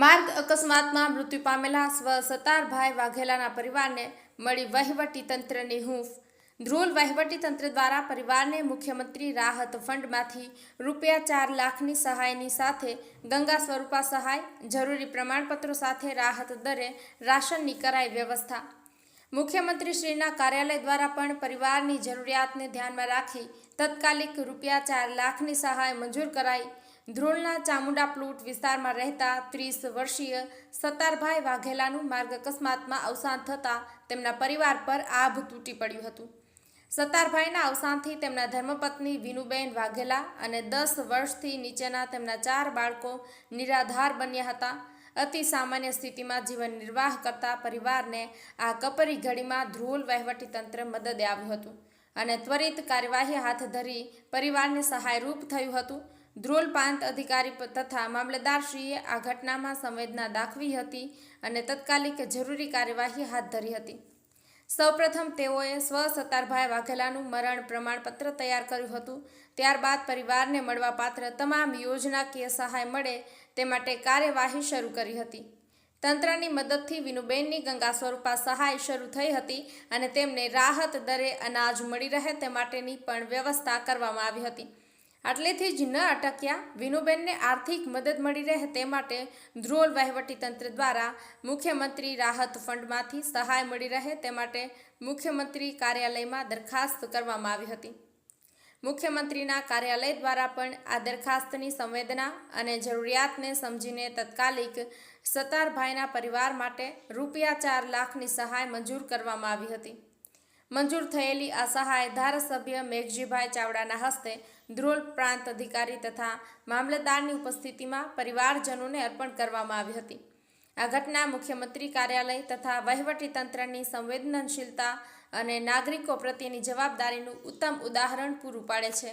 માર્ગ અકસ્માતમાં મૃત્યુ પામેલા સ્વ સતારભાઈ વાઘેલાના પરિવારને મળી વહીવટી તંત્રની હૂંફ. ધ્રુલ વહીવટી તંત્ર દ્વારા પરિવારને મુખ્યમંત્રી રાહત ફંડમાંથી રૂપિયા ચાર લાખની સહાયની સાથે ગંગા સ્વરૂપા સહાય, જરૂરી પ્રમાણપત્રો સાથે રાહત દરે રાશનની કરાઈ વ્યવસ્થા. મુખ્યમંત્રીશ્રીના કાર્યાલય દ્વારા પણ પરિવારની જરૂરિયાતને ધ્યાનમાં રાખી તત્કાલિક રૂપિયા ચાર લાખની સહાય મંજૂર કરાઈ. ધ્રોલના ચામુંડા પ્લોટ વિસ્તારમાં રહેતા ત્રીસ વર્ષીય સતારભાઈ વાઘેલાનું માર્ગ અકસ્માતમાં અવસાન થતાં તેમના પરિવાર પર આભ તૂટી પડ્યું હતું. સતારભાઈના અવસાનથી તેમના ધર્મપત્ની વિનુબેન વાઘેલા અને દસ વર્ષથી નીચેના તેમના ચાર બાળકો નિરાધાર બન્યા હતા. અતિ સામાન્ય સ્થિતિમાં જીવન નિર્વાહ કરતા પરિવારને આ કપરી ઘડીમાં ધ્રુલ વહીવટીતંત્ર મદદે આવ્યું હતું અને ત્વરિત કાર્યવાહી હાથ ધરી પરિવારને સહાયરૂપ થયું હતું. ધ્રોલ પ્રાંત અધિકારી તથા મામલતદારશ્રીએ આ ઘટનામાં સંવેદના દાખવી હતી અને તત્કાલિક જરૂરી કાર્યવાહી હાથ ધરી હતી. સૌપ્રથમ તેઓએ સ્વ સતારભાઈ વાઘેલાનું મરણ પ્રમાણપત્ર તૈયાર કર્યું હતું. ત્યારબાદ પરિવારને મળવાપાત્ર તમામ યોજનાકીય સહાય મળે તે માટે કાર્યવાહી શરૂ કરી હતી. તંત્રની મદદથી વિનુબેનની ગંગા સ્વરૂપા સહાય શરૂ થઈ હતી અને તેમને રાહત દરે અનાજ મળી રહે તે માટેની પણ વ્યવસ્થા કરવામાં આવી હતી. આટલેથી જ ન અટક્યા. વિનુબેનને આર્થિક મદદ મળી રહે તે માટે ધ્રોલ વહીવટીતંત્ર દ્વારા મુખ્યમંત્રી રાહત ફંડમાંથી સહાય મળી રહે તે માટે મુખ્યમંત્રી કાર્યાલયમાં દરખાસ્ત કરવામાં આવી હતી. મુખ્યમંત્રીના કાર્યાલય દ્વારા પણ આ દરખાસ્તની સંવેદના અને જરૂરિયાતને સમજીને તત્કાલિક સતારભાઈના પરિવાર માટે રૂપિયા ચાર લાખની સહાય મંજૂર કરવામાં આવી હતી. મંજૂર થયેલી આ સહાય ધારાસભ્ય મેઘજીભાઈ ચાવડાના હસ્તે ધ્રોલ પ્રાંત અધિકારી તથા મામલતદારની ઉપસ્થિતિમાં પરિવારજનોને અર્પણ કરવામાં આવી હતી. આ ઘટના મુખ્યમંત્રી કાર્યાલય તથા વહીવટી તંત્રની સંવેદનશીલતા અને નાગરિકો પ્રત્યેની જવાબદારીનું ઉત્તમ ઉદાહરણ પૂરું પાડે છે.